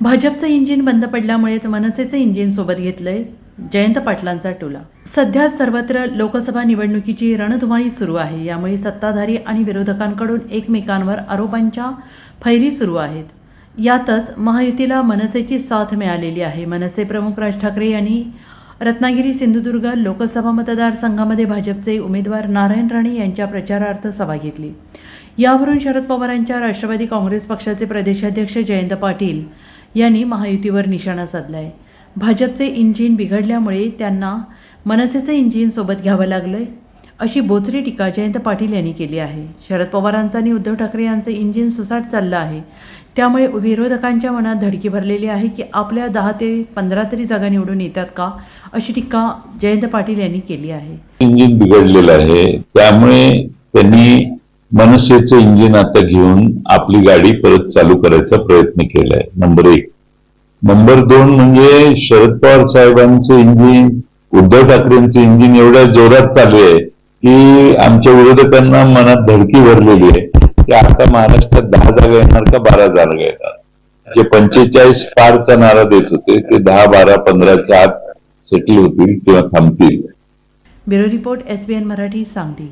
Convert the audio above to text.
भाजपचं इंजिन बंद पडल्यामुळेच मनसेचं इंजिन सोबत घेतलंय जयंत पाटलांचा टोला. सध्या सर्वत्र लोकसभा निवडणुकीची रणधुमाळी सुरू आहे. यामुळे सत्ताधारी आणि विरोधकांकडून एकमेकांवर आरोपांच्या फैरी सुरू आहेत. यातच महायुतीला मनसेची साथ मिळालेली आहे. मनसे प्रमुख राज ठाकरे यांनी रत्नागिरी सिंधुदुर्ग लोकसभा मतदारसंघामध्ये भाजपचे उमेदवार नारायण राणे यांच्या प्रचारार्थ सभा घेतली. यावरून शरद पवारांच्या राष्ट्रवादी काँग्रेस पक्षाचे प्रदेशाध्यक्ष जयंत पाटील यांनी महायुतीवर निशाणा साधलाय. भाजपचे इंजिन बिघडल्यामुळे त्यांना मनसेचं इंजिन सोबत घ्यावं लागलंय अशी बोचरी टीका जयंत पाटील यांनी केली आहे. शरद पवारांचं आणि उद्धव ठाकरे यांचं इंजिन सुसाट चाललं आहे. त्यामुळे विरोधकांच्या मनात धडकी भरलेली आहे की आपल्या दहा ते पंधरा तरी जागा निवडून येतात का अशी टीका जयंत पाटील यांनी केली आहे. इंजिन बिघडलेलं आहे. त्यामुळे त्यांनी मनसेचं इंजिन आता घेऊन आपली गाडी परत चालू करायचा प्रयत्न केलाय. नंबर एक. नंबर दोन म्हणजे शरद पवार साहेबांचं इंजिन उद्धव ठाकरेंचं इंजिन एवढ्या जोरात चालू आहे की आमच्या विरोधकांना मनात धडकी भरलेली आहे. की आता महाराष्ट्रात दहा जागा येणार का बारा जागा येणार? जे पंचेचाळीस पारचा नारा देत होते ते दहा बारा पंधराच्या आत सेटल होतील किंवा थांबतील. Bureau report S B N Marathi Sangli.